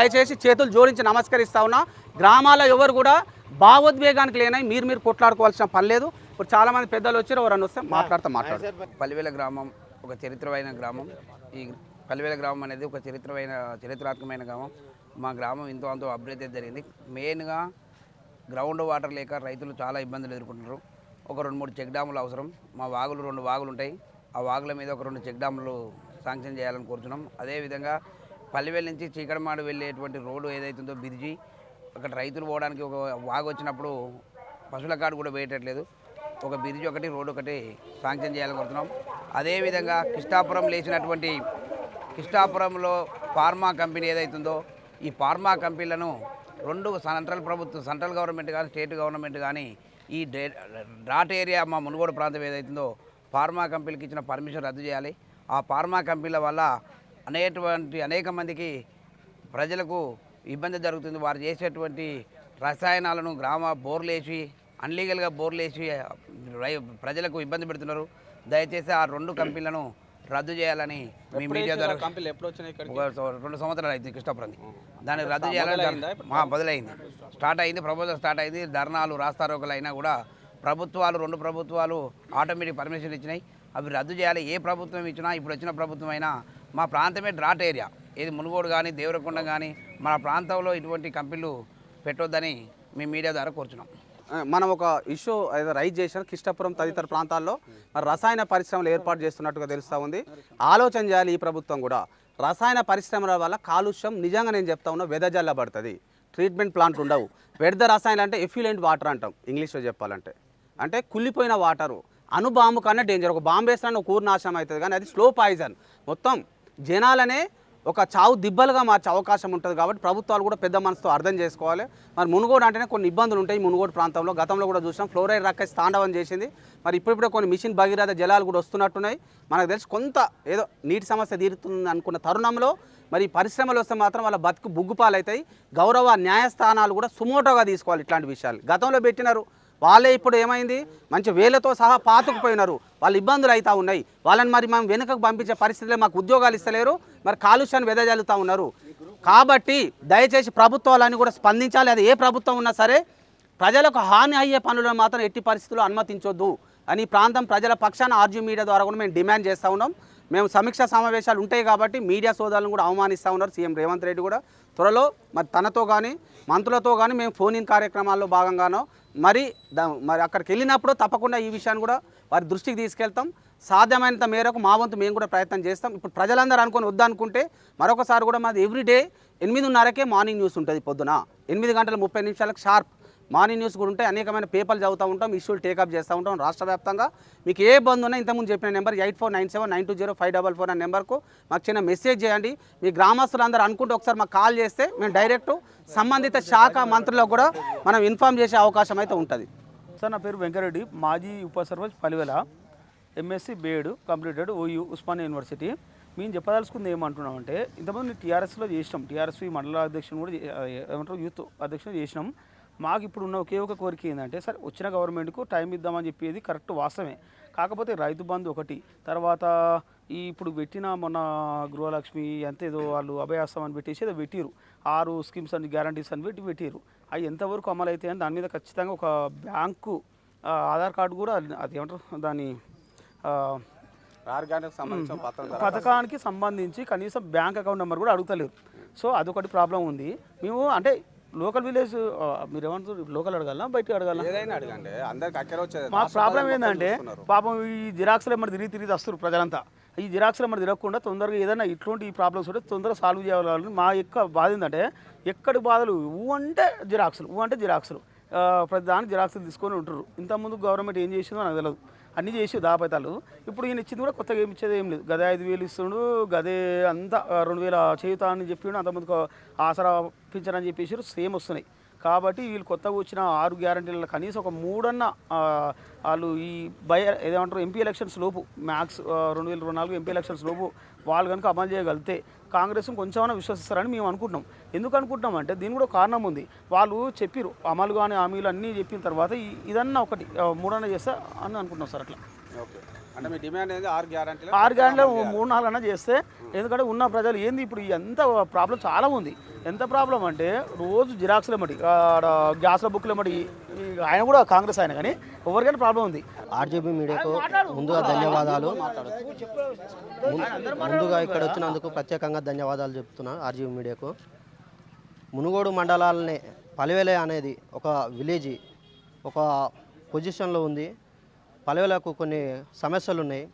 దయచేసి చేతులు జోడించి నమస్కరిస్తా ఉన్నా. గ్రామాల ఎవరు కూడా భావోద్వేగానికి లేనై మీరు మీరు కొట్లాడుకోవాల్సిన పని లేదు. ఇప్పుడు చాలా మంది పెద్దలు వచ్చారు ఎవరన్నా వస్తే మాట్లాడతా మాట్లాడతారు పల్లివేల గ్రామం ఒక చరిత్రమైన గ్రామం. ఈ పల్లివేల గ్రామం అనేది ఒక చరిత్రమైన చరిత్రాత్మకమైన గ్రామం. మా గ్రామం ఎంతో అంతో అభివృద్ధి జరిగింది. మెయిన్గా గ్రౌండ్ వాటర్ లేక రైతులు చాలా ఇబ్బందులు ఎదుర్కొంటున్నారు. ఒక రెండు మూడు చెక్ డ్యాములు అవసరం. మా వాగులు రెండు వాగులు ఉంటాయి. ఆ వాగుల మీద ఒక రెండు చెక్ డ్యాములు శాంక్షన్ చేయాలని కోరుతున్నాం అదేవిధంగా పల్లివేల నుంచి చీకడమాడు వెళ్ళేటువంటి రోడ్డు ఏదైతుందో బిరిజి అక్కడ రైతులు పోవడానికి ఒక వాగు వచ్చినప్పుడు పశువుల కాడు కూడా వేయటట్లేదు ఒక బిరిజి ఒకటి రోడ్డు ఒకటి శాంక్షన్ చేయాలనుకుంటున్నాం అదేవిధంగా కిష్టాపురం లేచినటువంటి కృష్ణాపురంలో ఫార్మా కంపెనీ ఏదైతుందో ఈ ఫార్మా కంపెనీలను రెండు సెంట్రల్ ప్రభుత్వం సెంట్రల్ గవర్నమెంట్ కానీ స్టేట్ గవర్నమెంట్ కానీ ఈ డే డాట్ ఏరియా మా మునుగోడు ప్రాంతం ఏదైతుందో ఫార్మా కంపెనీలకు ఇచ్చిన పర్మిషన్ రద్దు చేయాలి. ఆ ఫార్మా కంపెనీల వల్ల అనేటువంటి అనేక మందికి ప్రజలకు ఇబ్బంది జరుగుతుంది. వారు చేసేటువంటి రసాయనాలను గ్రామ బోర్లు వేసి అన్లీగల్గా బోర్లు వేసి ప్రజలకు ఇబ్బంది పెడుతున్నారు. దయచేసి ఆ రెండు కంపెనీలను రద్దు చేయాలని మీ మీడియా ద్వారా రెండు సంవత్సరాలు అయింది కృష్ణాపురం దాన్ని రద్దు చేయాలని మా మొదలైంది. స్టార్ట్ అయింది ప్రపోజల్ స్టార్ట్ అయింది. ధర్నాలు రాస్తారోకలు అయినా కూడా ప్రభుత్వాలు రెండు ప్రభుత్వాలు ఆటోమేటిక్ పర్మిషన్ ఇచ్చినాయి. అవి రద్దు చేయాలి. ఏ ప్రభుత్వం ఇచ్చినా ఇప్పుడు వచ్చిన ప్రభుత్వం అయినా మా ప్రాంతమే డ్రాట్ ఏరియా. ఏది మునుగోడు కానీ దేవరకొండ కానీ మన ప్రాంతంలో ఇటువంటి కంపెనీలు పెట్టొద్దని మీ మీడియా ద్వారా కోరుచున్నాం. మనం ఒక ఇష్యూ ఏదో రైజ్ చేసిన కృష్ణాపురం తదితర ప్రాంతాల్లో. మరి రసాయన పరిశ్రమలు ఏర్పాటు చేస్తున్నట్టుగా తెలుస్తూ ఉంది. ఆలోచన చేయాలి ఈ ప్రభుత్వం కూడా. రసాయన పరిశ్రమల వల్ల కాలుష్యం నిజంగా నేను చెప్తా ఉన్నా వెదజల్లబడుతుంది ట్రీట్మెంట్ ప్లాంట్ ఉండవు. వ్యర్థ రసాయనాలు అంటే ఎఫ్యులెంట్ వాటర్ అంటాం ఇంగ్లీష్లో చెప్పాలంటే. అంటే కుళ్ళిపోయిన వాటరు. అణుబాంబు కన్నా డేంజర్ ఒక బాంబు వేసినా కూర నాశనం అవుతుంది కానీ అది స్లో పాయిజన్ మొత్తం జనాలనే ఒక చావు దిబ్బలుగా మార్చే అవకాశం ఉంటుంది కాబట్టి ప్రభుత్వాలు కూడా పెద్ద మనసుతో అర్థం చేసుకోవాలి. మరి మునుగోడు అంటేనే కొన్ని ఇబ్బందులు ఉంటాయి మునుగోడు ప్రాంతంలో. గతంలో కూడా చూసాం ఫ్లోరైడ్ రక్కసి తాండవం చేసింది. మరి ఇప్పుడిప్పుడే కొన్ని మిషన్ భగీరథ జలాలు కూడా వస్తున్నట్టున్నాయి. మనకు తెలిసి కొంత ఏదో నీటి సమస్య తీరుతుంది అనుకున్న తరుణంలో మరి పరిశ్రమలు వస్తే మాత్రం వాళ్ళ బతుకు బుగ్గుపాలవుతాయి గౌరవ న్యాయస్థానాలు కూడా సుమోటోగా తీసుకోవాలి ఇట్లాంటి విషయాలు. గతంలో పెట్టినారు వాళ్ళే ఇప్పుడు ఏమైంది? మంచి వేలతో సహా పాతుకుపోయినారు. వాళ్ళు ఇబ్బందులు అవుతూ ఉన్నాయి. వాళ్ళని మరి మనం వెనుకకు పంపించే పరిస్థితులే మాకు ఉద్యోగాలు ఇస్తలేరు. మరి కాలుష్యాన్ని వెదజల్లుతూ ఉన్నారు. కాబట్టి దయచేసి ప్రభుత్వాలన్నీ కూడా స్పందించాలి. అది ఏ ప్రభుత్వం ఉన్నా సరే ప్రజలకు హాని అయ్యే పనులను మాత్రం ఎట్టి పరిస్థితుల్లో అనుమతించొద్దు అని ప్రాంతం ప్రజల పక్షాన ఆర్జీ మీడియా ద్వారా కూడా మేము డిమాండ్ చేస్తూ ఉన్నాం. మేము సమీక్ష సమావేశాలు ఉంటాయి కాబట్టి మీడియా సోదాలను కూడా అవమానిస్తూ ఉన్నారు సీఎం రేవంత్ రెడ్డి కూడా. త్వరలో మరి తనతో కానీ మంత్రులతో కానీ మేము ఫోన్ ఇన్ కార్యక్రమాల్లో భాగంగానో మరి మరి అక్కడికి వెళ్ళినప్పుడు తప్పకుండా ఈ విషయాన్ని కూడా వారి దృష్టికి తీసుకెళ్తాం. సాధ్యమైనంత మేరకు మా వంతు మేము కూడా ప్రయత్నం చేస్తాం. ఇప్పుడు ప్రజలందరూ అనుకొని వద్దనుకుంటే మరొకసారి కూడా మాది ఎవ్రీడే ఎనిమిదిన్నరకే మార్నింగ్ న్యూస్ ఉంటుంది పొద్దున. ఎనిమిది గంటల ముప్పై నిమిషాలకు షార్ప్ మార్నింగ్ న్యూస్ కూడా ఉంటాయి. అనేకమైన పేపర్లు చదువుతూ ఉంటాం ఇష్యూలు టేకప్ చేస్తూ ఉంటాం. రాష్ట్ర వ్యాప్తంగా మీకు ఏ బంద్ ఉన్నా ఇంతకుముందు చెప్పిన number eight four nine seven nine two zero five double four అనే నెంబర్కు మాకు చిన్న మెసేజ్ చేయండి. మీ గ్రామస్తులందరూ అనుకుంటే ఒకసారి మాకు కాల్ చేస్తే మేము డైరెక్ట్ సంబంధిత శాఖ మంత్రులకు కూడా మనం ఇన్ఫామ్ చేసే అవకాశం అయితే ఉంటుంది. సార్ నా పేరు వెంకరెడ్డి. మాజీ ఉప sarpanch Palivela MSc BEd completed OU Osmania university మేము చెప్పదలుచుకుంది ఏమంటున్నామంటే ఇంతకుముందు టీఆర్ఎస్లో చేసినాం. టీఆర్ఎస్ మండల అధ్యక్షుని కూడా ఏమంటారు యూత్ అధ్యక్షుడు చేసినాం. మాకు ఇప్పుడు ఉన్న ఒకే ఒక కోరిక ఏంటంటే సరే వచ్చిన గవర్నమెంట్కు టైం ఇద్దామని చెప్పేది కరెక్ట్ వాస్తవమే. కాకపోతే రైతు బంధు ఒకటి. తర్వాత ఈ ఇప్పుడు పెట్టిన మొన్న గృహలక్ష్మి ఎంత ఏదో వాళ్ళు అభయాస్తం అని పెట్టేసి ఏదో పెట్టిరు ఆరు స్కీమ్స్ అని గ్యారంటీస్ అని పెట్టి పెట్టిరు అవి ఎంతవరకు అమలు అవుతాయి అని దాని మీద ఖచ్చితంగా ఒక బ్యాంకు ఆధార్ కార్డు కూడా అది ఏమంటారు దాని పథకానికి సంబంధించి కనీసం బ్యాంక్ అకౌంట్ నెంబర్ కూడా అడుగుతలేరు. సో అదొకటి ప్రాబ్లం ఉంది. మేము అంటే లోకల్ విలేజ్ మీరు ఏమంటారు లోకల్ అడగాల బయట అడగాల? ఏదైనా అడగండి. అందరికి అక్కడే వచ్చేది. మా ప్రాబ్లం ఏంటంటే పాపం ఈ జిరాక్స్లు ఎమ్మడి తిరిగి తిరిగి వస్తారు ప్రజలంతా. ఈ జిరాక్స్లు ఎమ్మడి తిరగకుండా తొందరగా ఏదైనా ఇట్లాంటి ప్రాబ్లమ్స్ ఉంటే తొందరగా సాల్వ్ చేయాలని మా యొక్క బాధ ఏంటంటే ఎక్కడి బాధలు? ఊ అంటే జిరాక్స్లు ఊ అంటే జిరాక్స్లు. ప్రతి దానికి జిరాక్స్లు తీసుకొని ఉంటారు ఇంతకుముందు గవర్నమెంట్ ఏం చేసిందో నాకు తెలియదు అన్నీ చేసి దాపతాలు ఇప్పుడు ఈయన ఇచ్చింది కూడా కొత్తగా ఏమి ఇచ్చేది ఏం లేదు. గదే ఐదు వేలు ఇస్తుండు గదే అంతా రెండు వేల చేయుతా అని చెప్పిండు అంతమంది ఆసరా పింఛన్ చెప్పేసి సేమ్ వస్తున్నాయి. కాబట్టి వీళ్ళు కొత్తగా వచ్చిన ఆరు గ్యారంటీల కనీసం ఒక మూడన్న వాళ్ళు ఈ బై ఏదేమంటారు ఎంపీ ఎలక్షన్స్ లోపు మ్యాక్స్ రెండు వేల రెండు నాలుగు ఎంపీ ఎలక్షన్స్ లోపు వాళ్ళు కనుక అమలు చేయగలిగితే కాంగ్రెస్ కొంచెమైనా విశ్వసిస్తారని మేము అనుకుంటున్నాం. ఎందుకు అనుకుంటున్నాం అంటే దీని కూడా కారణం ఉంది. వాళ్ళు చెప్పిరు అమలు కానీ హామీలు అన్నీ చెప్పిన తర్వాత ఇదన్నా ఒకటి మూడన్నా మూడన్న చేస్తా అని అనుకుంటున్నాం సార్ అట్లా. ఓకే. అంటే మీ డిమాండ్ ఏంది ఆరు గ్యారంటీలు ఆరు గంటలు మూడు నాలుగు అన్న చేస్తే ఎందుకంటే ఉన్న ప్రజలు ఏంది ఇప్పుడు ఎంత ప్రాబ్లం చాలా ఉంది. ఎంత ప్రాబ్లం అంటే రోజు జిరాక్స్ల మటి ఆడ గ్యాస్ల బుక్ల మటి ఆయన కూడా కాంగ్రెస్ ఆయన కానీ ఎవరికైనా ప్రాబ్లం ఉంది. ఆర్జీబీ మీడియాకు ముందుగా ధన్యవాదాలు. ముందుగా ఇక్కడ వచ్చినందుకు ప్రత్యేకంగా ధన్యవాదాలు చెప్తున్నా ఆర్జీబీ మీడియాకు. మునుగోడు మండలాలనే పలివెలే అనేది ఒక విలేజ్ ఒక పొజిషన్లో ఉంది. పల్లెలకు కొన్ని సమస్యలు ఉన్నాయి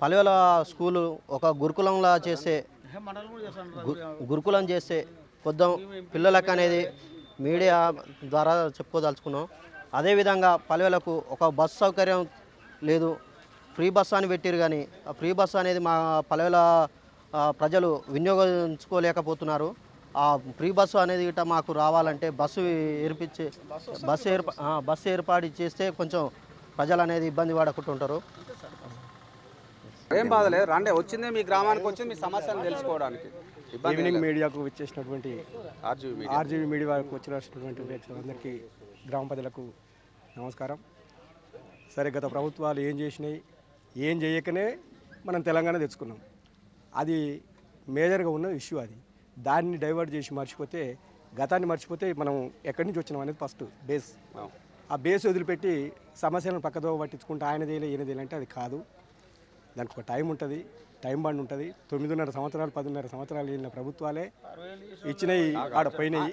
పలివెల స్కూలు ఒక గురుకులంలా చేసే గురుకులం చేసే కొద్దాం పిల్లలకు అనేది మీడియా ద్వారా చెప్పుకోదలుచుకున్నాం. అదేవిధంగా పల్లెలకు ఒక బస్ సౌకర్యం లేదు. ఫ్రీ బస్ అని పెట్టారు కానీ ఆ ఫ్రీ బస్ అనేది మా పల్లెల ప్రజలు వినియోగించుకోలేకపోతున్నారు. ఆ ఫ్రీ బస్సు అనేది ఇట మాకు రావాలంటే బస్సు ఏర్పించి బస్సు ఏర్ప బస్సు ఏర్పాటు చేస్తే కొంచెం ప్రజలు అనేది ఇబ్బంది పడకుండా ఉంటారు ఏం బాధలేదు రండి వచ్చిందే మీ గ్రామానికి వచ్చింది మీ సమస్యను తెలుసుకోవడానికి. ఈవినింగ్ మీడియాకు వచ్చేసినటువంటి ఆర్జీవీ మీడియా. ఆర్జీవీ మీడియా వారికి వచ్చినటువంటి ప్రేక్షకులందరికీ గ్రామ ప్రజలకు నమస్కారం. సరే గత ప్రభుత్వాలు ఏం చేసినాయి ఏం చేయకనే మనం తెలంగాణ తెచ్చుకున్నాం. అది మేజర్గా ఉన్న ఇష్యూ అది. దాన్ని డైవర్ట్ చేసి మర్చిపోతే గతాన్ని మర్చిపోతే మనం ఎక్కడి నుంచి వచ్చినాం అనేది ఫస్ట్ బేస్. ఆ బేస్ వదిలిపెట్టి సమస్యలను పక్కదో పట్టించుకుంటే ఆయనదేలే ఈయనదేలే అంటే అది కాదు. దానికి ఒక టైం ఉంటుంది టైం బండ్ ఉంటుంది. తొమ్మిదిన్నర సంవత్సరాలు పదిన్నర సంవత్సరాలు వెళ్ళిన ప్రభుత్వాలే ఇచ్చినవి ఆడ పోయినాయి.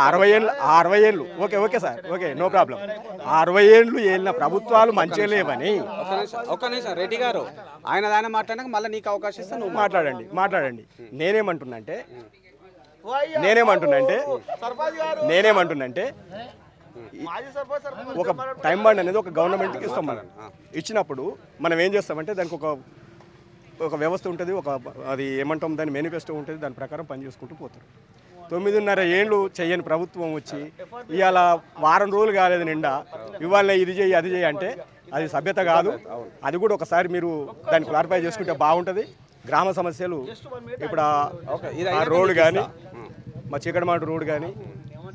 అరవై ఏళ్ళు ఆ అరవై ఏళ్ళు okay okay sir okay no problem. ఆ అరవై ఏళ్ళు వెళ్ళిన ప్రభుత్వాలు మంచిగా లేవని నిమిషం రెడ్డి గారు ఆయన దాన్ని మాట్లాడక మళ్ళీ నీకు అవకాశం ఇస్తాను నువ్వు మాట్లాడండి మాట్లాడండి. నేనేమంటున్నంటే నేనేమంటున్నంటే నేనేమంటున్నంటే ఒక టైం బాండ్ అనేది ఒక గవర్నమెంట్కి ఇస్తాం మనం. ఇచ్చినప్పుడు మనం ఏం చేస్తామంటే దానికి ఒక ఒక వ్యవస్థ ఉంటుంది ఒక అది ఏమంటాం దాని మేనిఫెస్టో ఉంటుంది దాని ప్రకారం పనిచేసుకుంటూ పోతారు. తొమ్మిదిన్నర ఏళ్ళు చెయ్యని ప్రభుత్వం వచ్చి ఇవాళ వారం రోజులు కాలేదు నిండా ఇవాళ ఇది చేయి అది చేయి అంటే అది సభ్యత కాదు. అది కూడా ఒకసారి మీరు దాన్ని క్లారిఫై చేసుకుంటే బాగుంటుంది. గ్రామ సమస్యలు ఇప్పుడు రోడ్డు కానీ మా చీకటిమాటు రోడ్డు కానీ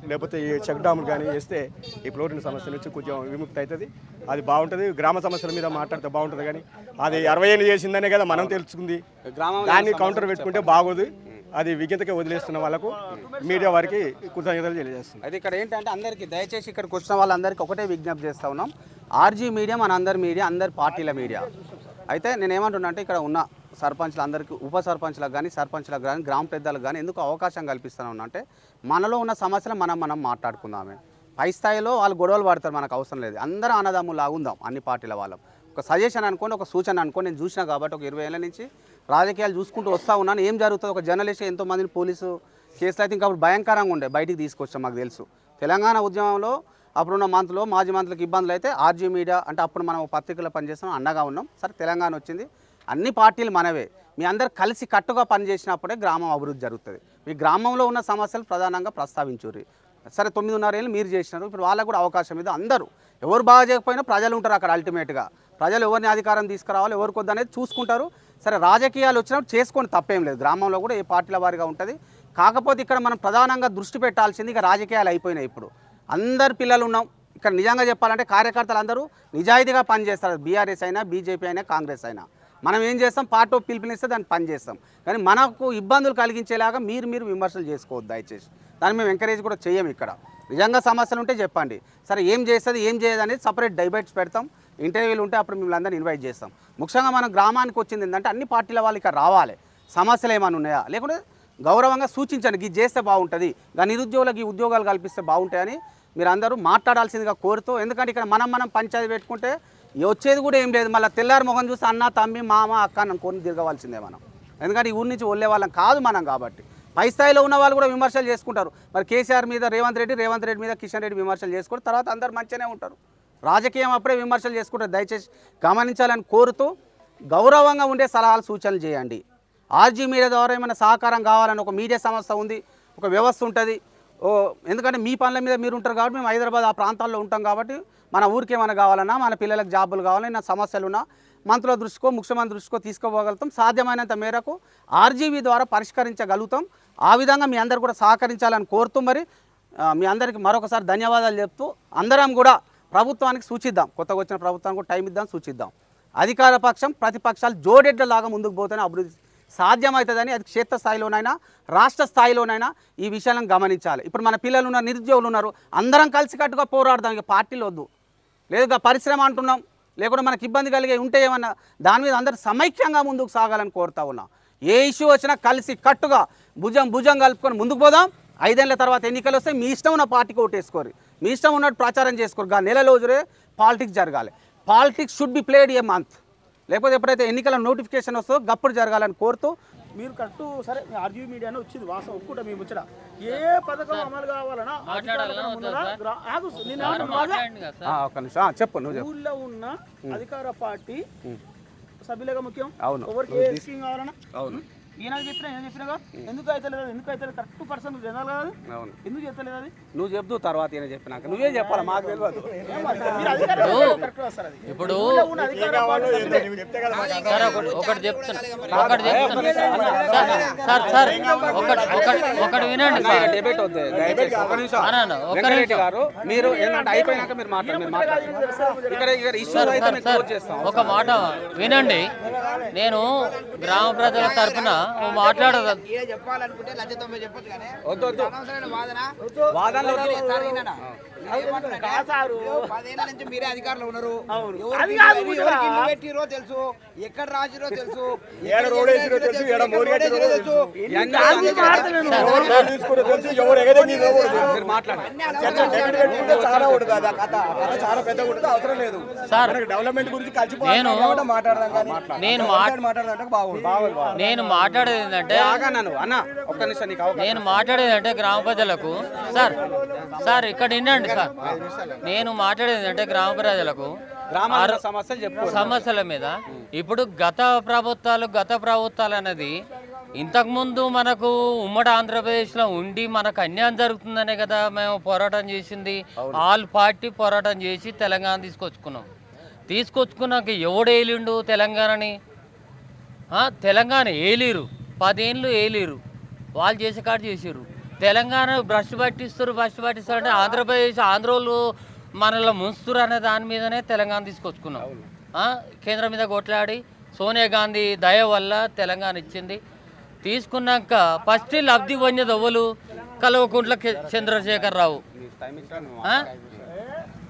లేకపోతే ఈ చెక్ డాములు కానీ వేస్తే ఈ ఫ్లోరిన్ సమస్య నుంచి కొంచెం విముక్తి అవుతుంది. అది బాగుంటుంది. గ్రామ సమస్యల మీద మాట్లాడితే బాగుంటుంది కానీ అది అరవై ఏళ్ళు చేసిందనే కదా మనం తెలుసుకుంది. దాన్ని కౌంటర్ పెట్టుకుంటే బాగోదు. అది విజ్ఞతకే వదిలేస్తున్న వాళ్ళకు మీడియా వారికి కృతజ్ఞతలు తెలియజేస్తుంది అయితే ఇక్కడ ఏంటంటే అందరికీ దయచేసి ఇక్కడికి వచ్చిన వాళ్ళందరికీ ఒకటే విజ్ఞప్తి చేస్తా ఉన్నాం. ఆర్జీ మీడియా మన అందరి మీడియా అందరి పార్టీల మీడియా. అయితే నేను ఏమంటున్నా అంటే ఇక్కడ ఉన్న సర్పంచ్లందరికీ ఉప సర్పంచ్లకు కానీ సర్పంచ్లకు కానీ గ్రామ పెద్దలకు కానీ ఎందుకు అవకాశం కల్పిస్తాను అంటే మనలో ఉన్న సమస్యలు మనం మనం మాట్లాడుకుందామే. పై స్థాయిలో వాళ్ళు గొడవలు పడతారు మనకు అవసరం లేదు. అందరూ అన్నదమ్ములు లాగుందాం అన్ని పార్టీల వాళ్ళం. ఒక సజెషన్ అనుకోండి ఒక సూచన అనుకోండి నేను చూసిన కాబట్టి ఒక ఇరవై ఏళ్ళ నుంచి రాజకీయాలు చూసుకుంటూ వస్తూ ఉన్నాను ఏం జరుగుతుంది ఒక జర్నలిస్ట్ ఎంతోమందిని పోలీసు కేసులు అయితే ఇంకా అప్పుడు భయంకరంగా ఉండే బయటికి తీసుకొచ్చాం మాకు తెలుసు. తెలంగాణ ఉద్యమంలో అప్పుడున్న మంత్రులు మాజీ మంత్రులకు ఇబ్బందులు అయితే ఆర్జీ మీడియా అంటే అప్పుడు మనం పత్రికలో పనిచేస్తాం అండగా ఉన్నాం. సరే తెలంగాణ వచ్చింది. అన్ని పార్టీలు మనవే. మీ అందరు కలిసి కట్టుగా పనిచేసినప్పుడే గ్రామం అభివృద్ధి జరుగుతుంది. మీ గ్రామంలో ఉన్న సమస్యలు ప్రధానంగా ప్రస్తావించుర్రి. సరే తొమ్మిదిన్నర ఏళ్ళు మీరు చేసినారు. ఇప్పుడు వాళ్ళకు కూడా అవకాశం ఇది అందరూ ఎవరు బాగా చేయకపోయినా ప్రజలు ఉంటారు అక్కడ అల్టిమేట్గా ప్రజలు ఎవరిని అధికారం తీసుకురావాలి ఎవరికి వద్దనేది చూసుకుంటారు. సరే రాజకీయాలు వచ్చినప్పుడు చేసుకొని తప్పేం లేదు. గ్రామంలో కూడా ఏ పార్టీల వారిగా ఉంటుంది. కాకపోతే ఇక్కడ మనం ప్రధానంగా దృష్టి పెట్టాల్సింది ఇక రాజకీయాలు అయిపోయినాయి ఇప్పుడు. అందరు పిల్లలు ఉన్నాం. ఇక్కడ నిజంగా చెప్పాలంటే కార్యకర్తలు అందరూ నిజాయితీగా పనిచేస్తారు. బీఆర్ఎస్ అయినా బీజేపీ అయినా కాంగ్రెస్ అయినా. మనం ఏం చేస్తాం? పార్టీ పిలుపునిస్తే దాన్ని పని చేస్తాం. కానీ మనకు ఇబ్బందులు కలిగించేలాగా మీరు మీరు విమర్శలు చేసుకోవద్దు దయచేసి. దాన్ని మేము ఎంకరేజ్ కూడా చేయం ఇక్కడ. నిజంగా సమస్యలు ఉంటే చెప్పండి. సరే ఏం చేస్తుంది ఏం చేయదు అనేది సపరేట్ డైబైట్స్ పెడతాం. ఇంటర్వ్యూలు ఉంటే అప్పుడు మిమ్మల్ని అందరినీ ఇన్వైట్ చేస్తాం. ముఖ్యంగా మన గ్రామానికి వచ్చింది ఏంటంటే అన్ని పార్టీల వాళ్ళు ఇక్కడ రావాలి. సమస్యలు ఏమైనా ఉన్నాయా? లేకుంటే గౌరవంగా సూచించండి ఇది చేస్తే బాగుంటుంది. దాని నిరుద్యోగులకు ఈ ఉద్యోగాలు కల్పిస్తే బాగుంటాయని మీరు అందరూ మాట్లాడాల్సిందిగా కోరుతూ ఎందుకంటే ఇక్కడ మనం మనం పంచాయతీ పెట్టుకుంటే వచ్చేది కూడా ఏం లేదు. మళ్ళీ తెల్లారి మొహం చూసి అన్న తమ్మి మామ అక్క అని కొని తిరగవలసిందే మనం. ఎందుకంటే ఈ ఊరి నుంచి వెళ్ళే వాళ్ళం కాదు మనం కాబట్టి. పై స్థాయిలో ఉన్న వాళ్ళు కూడా విమర్శలు చేసుకుంటారు. మరి కేసీఆర్ మీద రేవంత్ రెడ్డి రేవంత్ రెడ్డి మీద కిషన్ రెడ్డి విమర్శలు చేసుకుంటారు తర్వాత అందరు మంచిగానే ఉంటారు. రాజకీయం అప్పుడే విమర్శలు చేసుకుంటారు. దయచేసి గమనించాలని కోరుతూ గౌరవంగా ఉండే సలహాలు సూచనలు చేయండి. ఆర్జీ మీడియా ద్వారా ఏమైనా సహకారం కావాలని ఒక మీడియా సంస్థ ఉంది ఒక వ్యవస్థ ఉంటుంది. ఎందుకంటే మీ పనుల మీద మీరు ఉంటారు కాబట్టి మేము హైదరాబాద్ ఆ ప్రాంతాల్లో ఉంటాం కాబట్టి మన ఊరికి ఏమైనా కావాలన్నా మన పిల్లలకు జాబులు కావాలన్నా సమస్యలున్నా మంత్రుల దృష్టికో ముఖ్యమంత్రి దృష్టికో తీసుకోగలుగుతాం సాధ్యమైనంత మేరకు ఆర్జీవీ ద్వారా పరిష్కరించగలుగుతాం. ఆ విధంగా మీ అందరు కూడా సహకరించాలని కోరుతూ మరి మీ అందరికీ మరొకసారి ధన్యవాదాలు చెప్తూ అందరం కూడా ప్రభుత్వానికి సూచిద్దాం. కొత్తగా వచ్చిన ప్రభుత్వానికి కూడా టైం ఇద్దాం సూచిద్దాం. అధికార పక్షం ప్రతిపక్షాలు జోడెడ్లలాగా ముందుకు పోతేనే అభివృద్ధి సాధ్యమవుతుందని అది క్షేత్రస్థాయిలోనైనా రాష్ట్ర స్థాయిలోనైనా ఈ విషయాలను గమనించాలి. ఇప్పుడు మన పిల్లలు ఉన్నారు నిరుద్యోగులు ఉన్నారు అందరం కలిసికట్టుగా పోరాడదాం ఇక పార్టీలు వద్దు. లేదు పరిశ్రమ అంటున్నాం లేకుంటే మనకి ఇబ్బంది కలిగే ఉంటే ఏమన్నా దాని మీద అందరూ సమైక్యంగా ముందుకు సాగాలని కోరుతా ఉన్నా. ఏ ఇష్యూ వచ్చినా కలిసి కట్టుగా భుజం భుజం కలుపుకొని ముందుకు పోదాం. ఐదేళ్ళ తర్వాత ఎన్నికలు వస్తే మీ ఇష్టం ఉన్న పార్టీకి ఓటేసుకోరు. మీ ఇష్టం ఉన్నట్టు ప్రచారం చేసుకోరు. గా నెల రోజులే పాలిటిక్స్ జరగాలి. Politics should be played a month. లేకపోతే ఎప్పుడైతే ఎన్నికల నోటిఫికేషన్ వస్తుందో గప్పుడు జరగాలని కోరుతూ మీరు కరెక్ట్ సరే ఆర్జీవీ మీడియానే వచ్చింది వాసం ఒప్పుకుంటా మీ ముచ్చట. ఏ పథకం అమలు కావాలన్నా ఒక్క నిమిషం. చెప్పు నువ్వు ఊళ్ళో ఉన్న అధికార పార్టీ సభ్యులుగా ముఖ్యం? అవును. ఎవరికి కావాలన్నా? అవును. ఈయన చెప్పినా ఏం చెప్పినా ఎందుకు అయితే లేదు? ఎందుకు అయితే కరెక్ట్ పర్సన్ జనాలు కాదు? అవును. ఎందుకు చెప్తలేదు అది? నువ్వు చెప్తూ తర్వాత ఈయన చెప్పినాక. నువ్వే చెప్పాలి? మాకు తెలియదు. ఇప్పుడు ఒకటి చెప్తున్నా. ఒకటి చెప్తున్నా. సార్ సార్ ఒకటి ఒకటి ఒకటి వినండి. డిబేట్ వెంకటరెడ్డి నిమిషం. గారు మీరు ఏంటంటే అయిపోయినాక మీరు మాట్లాడండి. ఇక్కడ ఇక్కడ ఇష్యూ అయితే ఒక మాట వినండి. నేను గ్రామ ప్రజల తరపున మాట్లాడదు. చెప్పాలనుకుంటే లక్ష తొంభై చెప్పొచ్చు కానీ అనవసరమైన వాదన. పదేళ్ళ నుంచి మీరే అధికారంలో ఉన్నారు. పెట్టిరో తెలుసు. ఎక్కడ రాసిరో తెలుసు. నేను- మాట్లాడదాం ఏంటంటే ఆగా నన్ను అన్న. ఒక్క నిమిషం నీకు అవకాశం నేను మాట్లాడేది అంటే గ్రామ ప్రజలకు. సార్ సార్ ఇక్కడ వినండి సార్. నేను మాట్లాడేది అంటే గ్రామ ప్రజలకు. గ్రామాల సమస్యలు చెప్పు సమస్యల మీద. ఇప్పుడు గత ప్రభుత్వాలు గత ప్రభుత్వాలు అనేది ఇంతకుముందు మనకు ఉమ్మడి ఆంధ్రప్రదేశ్లో ఉండి మనకు అన్యాయం జరుగుతుందనే కదా మేము పోరాటం చేసింది. ఆల్ పార్టీ పోరాటం చేసి తెలంగాణ తీసుకొచ్చుకున్నాం. తీసుకొచ్చుకున్నాక ఎవడు ఏలిండు తెలంగాణని? తెలంగాణ ఏలీరు. పదేళ్ళు ఏలీరు. వాళ్ళు చేసే కాడ చేసారు తెలంగాణ బ్రష్ పట్టిస్తారు బ్రష్ పట్టిస్తారు అంటే ఆంధ్రప్రదేశ్ ఆంధ్రోలు మనల్ని ముంచుతారు అనే దాని మీదనే తెలంగాణ తీసుకొచ్చుకున్నాం. కేంద్రం మీద కొట్లాడి సోనియా గాంధీ దయ వల్ల తెలంగాణ ఇచ్చింది. తీసుకున్నాక ఫస్ట్ లబ్ధి పొందేది ఎవ్వరు కల్వకుంట్ల చంద్రశేఖర్ రావు?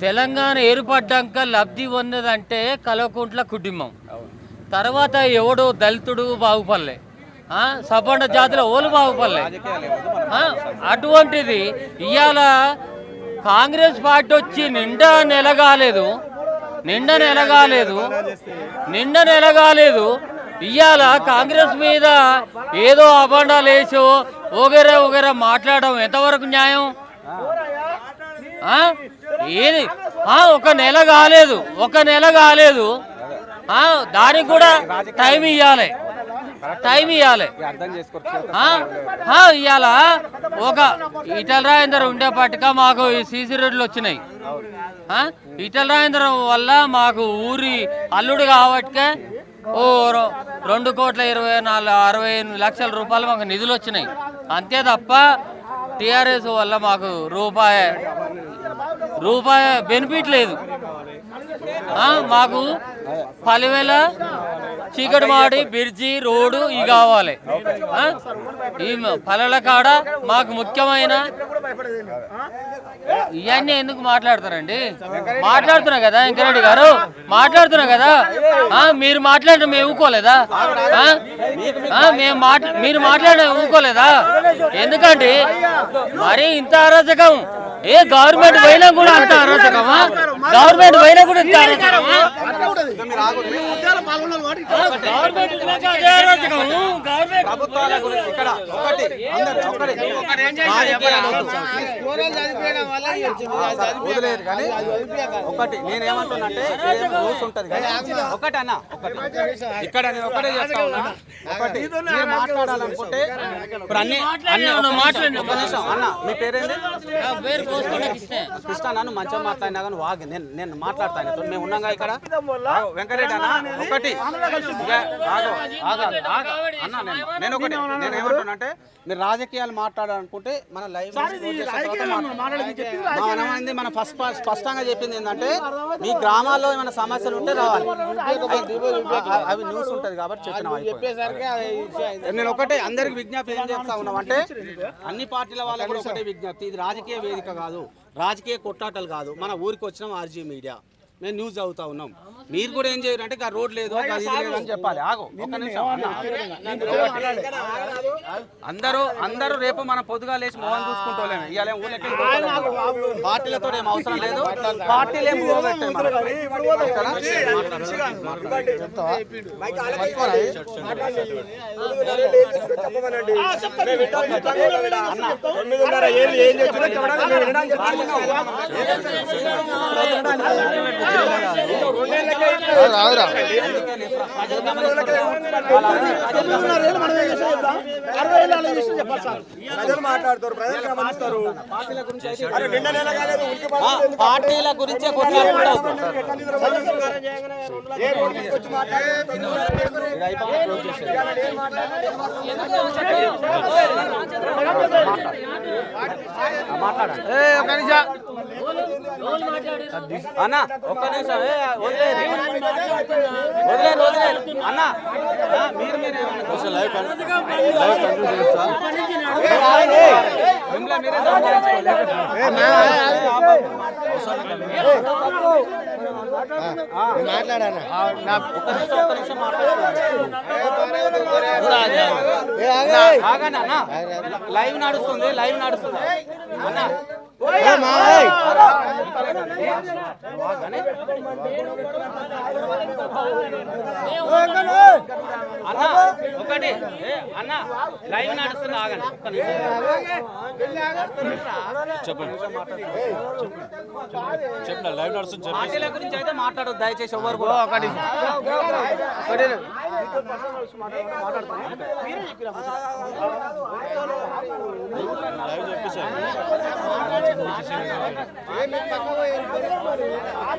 తెలంగాణ ఏర్పడ్డాక లబ్ధి పొందేదంటే కల్వకుంట్ల కుటుంబం. తర్వాత ఎవడో దళితుడు బాగుపడలే ఆ, జాతిలో ఓలు బాగుపడలే అటువంటిది ఇవాళ కాంగ్రెస్ పార్టీ వచ్చి నిండా నెల కాలేదు నిండా నెల కాలేదు నిండా నెల కాలేదు ఇవాళ కాంగ్రెస్ మీద ఏదో అబండాలు వేసో ఓగేరే ఓగేరే మాట్లాడడం ఎంతవరకు న్యాయం? ఏది? ఒక నెల కాలేదు. ఒక నెల కాలేదు. దానికి కూడా టైం ఇవ్వాలి టైం ఇవ్వాలి ఇవాళ ఒక ఈటల రాజేందర్ ఉండేపాటిగా మాకు ఈ సీసీ రోడ్లు వచ్చినాయి. ఆ? ఈటల రాజేందర్ వల్ల మాకు ఊరి అల్లుడు కాబట్టికే ఓ రెండు కోట్ల ఇరవై నాలుగు అరవై ఎనిమిది లక్షల రూపాయలు మాకు నిధులు వచ్చినాయి. అంతే తప్ప టిఆర్ఎస్ వల్ల మాకు రూపాయి రూపాయి బెనిఫిట్ లేదు. మాకు పలివేల చీకటిమాడి బ్రిడ్జి రోడ్డు ఇవి కావాలి. ఈ పల్లెల కాడ మాకు ముఖ్యమైన ఇవన్నీ ఎందుకు మాట్లాడతారండి? మాట్లాడుతున్నా కదా వెంకరెడ్డి గారు? మాట్లాడుతున్నా కదా? మీరు మాట్లాడడం మేము ఊకోలేదా? మేము మాట్లా మీరు మాట్లాడడం ఊకోలేదా? ఎందుకంటే మరి ఇంత అరాచకం. ఏ గవర్నమెంట్ పోయినా కూడా అంత అరాచకమా గవర్నమెంట్ పోయినా కూడా ఇంత ఒకటి అందరు ఒకటి వదిలేదు కానీ ఒకటి నేనేమంటున్నానంటే రూల్స్ ఉంటది కానీ ఒకటి అన్న ఒకటి ఇక్కడ నేను ఒకటే చెప్తా ఉన్నా ఒకటి మీరు మాట్లాడాలనుకుంటే ఇప్పుడు అన్ని అన్ని ఒక నిమిషం, ఒక నిమిషం అన్న మీ పేరేంటి? కృష్ణ నన్ను మంచిగా మాట్లాడినా కానీ వాగి నేను నేను మాట్లాడతాను. మేము ఉన్నాగా ఇక్కడ? వెంకటరెడ్డి అన్న ఒకటి. అన్న నేను ఒకటి. నేను ఏమంటున్నా అంటే మీరు రాజకీయాలు మాట్లాడాలనుకుంటే మన రాజకీయాలు మనం. మనమంది ఫస్ట్ స్పష్టంగా చెప్పింది ఏంటంటే మీ గ్రామాల్లో ఏమైనా సమస్యలు ఉంటే రావాలి. అవి- న్యూస్ ఉంటది కాబట్టి చెప్పిన నేను ఒకటే అందరికి విజ్ఞప్తి ఏం చేస్తా ఉన్నాం అంటే అన్ని పార్టీల వాళ్ళకి ఒకటే విజ్ఞప్తి. ఇది రాజకీయ వేదిక కాదు. రాజకీయ కొట్టాటలు కాదు. మన ఊరికి వచ్చిన ఆర్జీ మీడియా. మేము న్యూస్ చదువుతా ఉన్నాం మీరు కూడా ఏం చేయరు అంటే రోడ్ లేదు అని చెప్పాలి ఆగు. అందరూ అందరూ రేపు మనం పొద్దుగా లేచి మోహన్ చూసుకుంటోలేము ఇవాళ ఏం ఊళ్ళకి. పార్టీలతో ఏం అవసరం లేదు పార్టీలు ఏం పోగొట్టాయి అలా చేసినా చెప్పాలి సార్ ఆ, పార్టీల గురించే కొట్లాడుకుంటాం అన్న ఒక్క నిమిషం. వదిలేయ్, వదిలేయ్. అన్న మీరు మీరు లైవ్ నడుస్తుంది లైవ్ నడుస్తుంది అన్న అన్న ఒకటి. ఏ, అన్న లైవ్ నడుస్తుంది ఆగండి. ఒక్క నిమిషం. పార్టీల గురించి అయితే మాట్లాడొద్దు దయచేసి ఎవరు కూడా. ఒకటి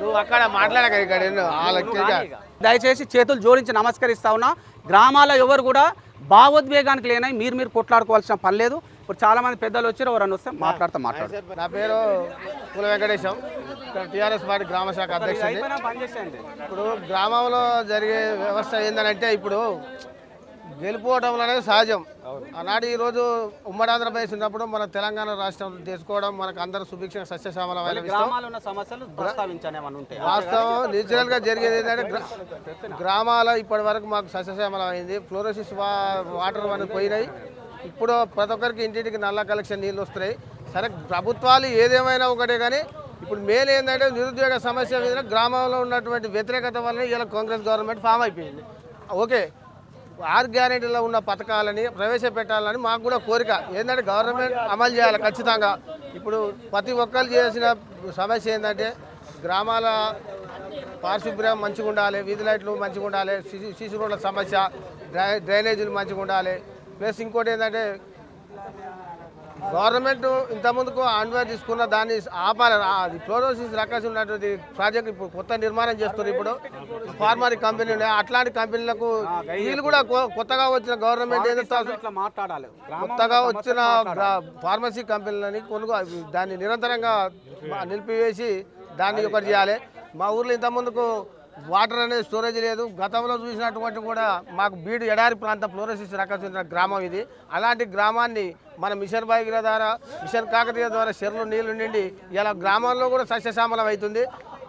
నువ్వు అక్కడ మాట్లాడక ఇక్కడ దయచేసి చేతులు జోడించి నమస్కరిస్తా ఉన్నా. గ్రామాల ఎవరు కూడా భావోద్వేగానికి లేనై మీరు మీరు కొట్లాడుకోవాల్సిన పని లేదు. ఇప్పుడు చాలా మంది పెద్దలు వచ్చారు ఎవరన్నా వస్తే మాట్లాడతా మాట్లాడు. నా పేరు కుల వెంకటేశం. టీఆర్ఎస్ పార్టీ గ్రామ శాఖ ఇప్పుడు గ్రామంలో జరిగే వ్యవస్థ ఏంటంటే ఇప్పుడు గెలుపోవడం అనేది సహజం. ఆనాడు ఈరోజు ఉమ్మడి ఆంధ్రప్రదేశ్ ఉన్నప్పుడు మన తెలంగాణ రాష్ట్రం తీసుకోవడం మనకు అందరూ సుభిక్ష సస్యశ్యామల గ్రామాల్లో ఉన్న సమస్యలు ప్రస్తావించాను ఏమన్నా ఉంటే? వాస్తవం నేచురల్గా జరిగేది ఏంటంటే గ్రా- గ్రామాల ఇప్పటి వరకు మాకు సస్యశ్యామలం అయింది. ఫ్లోరోసిస్ వా- వాటర్ అనేది పోయినాయి. ఇప్పుడు ప్రతి ఒక్కరికి ఇంటింటికి నల్ల కలెక్షన్ నీళ్ళు వస్తున్నాయి. సరే ప్రభుత్వాలు ఏదేమైనా ఒకటే కానీ ఇప్పుడు మెయిన్ ఏంటంటే నిరుద్యోగ సమస్య మీద గ్రామంలో ఉన్నటువంటి వ్యతిరేకత వల్ల ఇలా కాంగ్రెస్ గవర్నమెంట్ ఫామ్ అయిపోయింది. ఓకే ఆరు గ్యారెంటీలో ఉన్న పథకాలని ప్రవేశపెట్టాలని మాకు కూడా కోరిక. ఏంటంటే గవర్నమెంట్ అమలు చేయాలి ఖచ్చితంగా. ఇప్పుడు ప్రతి ఒక్కరు చేసిన సమస్య ఏంటంటే గ్రామాల పారిశుభ్రం మంచిగా ఉండాలి వీధి లైట్లు మంచిగా ఉండాలి సిసి సిసి రోడ్ల సమస్య డ్రై డ్రైనేజీలు మంచిగా ఉండాలి. ప్లస్ ఇంకోటి ఏంటంటే గవర్నమెంట్ ఇంతకుముందుకు ఆన్వర్ తీసుకున్న దాన్ని ఆపాలి. అది ఫ్లోరోసిస్ రకాసి ఉన్నటువంటి ప్రాజెక్ట్ ఇప్పుడు కొత్త నిర్మాణం చేస్తున్నారు ఇప్పుడు. ఫార్మరీ కంపెనీ ఉన్నాయి. అట్లాంటి కంపెనీలకు వీళ్ళు కూడా కొత్తగా వచ్చిన గవర్నమెంట్ మాట్లాడాలి. కొత్తగా వచ్చిన ఫార్మసీ కంపెనీలని కొనుగోలు దాన్ని నిరంతరంగా నిలిపివేసి దాన్ని ఒకటి చేయాలి. మా ఊర్లో ఇంతకుముందుకు వాటర్ అనేది స్టోరేజ్ లేదు. గతంలో చూసినటువంటి కూడా మాకు బీడు ఎడారి ప్రాంతం ఫ్లోరసిస్ రకాల్సిన గ్రామం ఇది. అలాంటి గ్రామాన్ని మన మిషన్ బాయిల ద్వారా మిషన్ కాకతీయ ద్వారా చెరువులు నీళ్ళు నిండి ఇలా గ్రామంలో కూడా సస్యశ్యామలం అవుతుంది.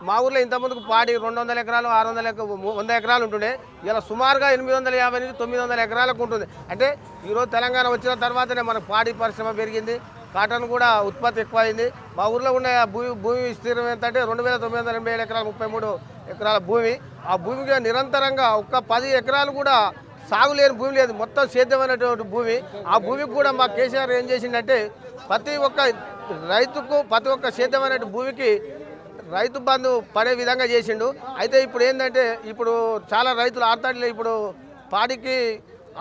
మా ఊర్లో ఇంతకుముందుకు పాడి రెండు వందల ఎకరాలు ఆరు వందల వంద ఎకరాలు ఉంటుండే. ఇలా సుమారుగా ఎనిమిది వందల యాభై నుంచి తొమ్మిది వందల ఎకరాలకు ఉంటుంది. అంటే ఈరోజు తెలంగాణ వచ్చిన తర్వాతనే మనకు పాడి పరిశ్రమ పెరిగింది. కాటన్ కూడా ఉత్పత్తి ఎక్కువైంది. మా ఊర్లో ఉన్న భూమి భూమి విస్తీర్ణం ఏంటంటే రెండు వేల తొమ్మిది వందల ఎనభై ఏడు ఎకరాలు ముప్పై మూడు ఎకరాల భూమి. ఆ భూమికి నిరంతరంగా ఒక్క పది ఎకరాలు కూడా సాగు లేని భూమి లేదు. మొత్తం సేద్యమైనటువంటి భూమి. ఆ భూమికి కూడా మా కేసీఆర్ ఏం చేసిందంటే ప్రతి ఒక్క రైతుకు ప్రతి ఒక్క సేద్యమైన భూమికి రైతు బంధు పడే విధంగా చేసిండు. అయితే ఇప్పుడు ఏంటంటే ఇప్పుడు చాలా రైతులు ఆడతాడులే ఇప్పుడు పాడికి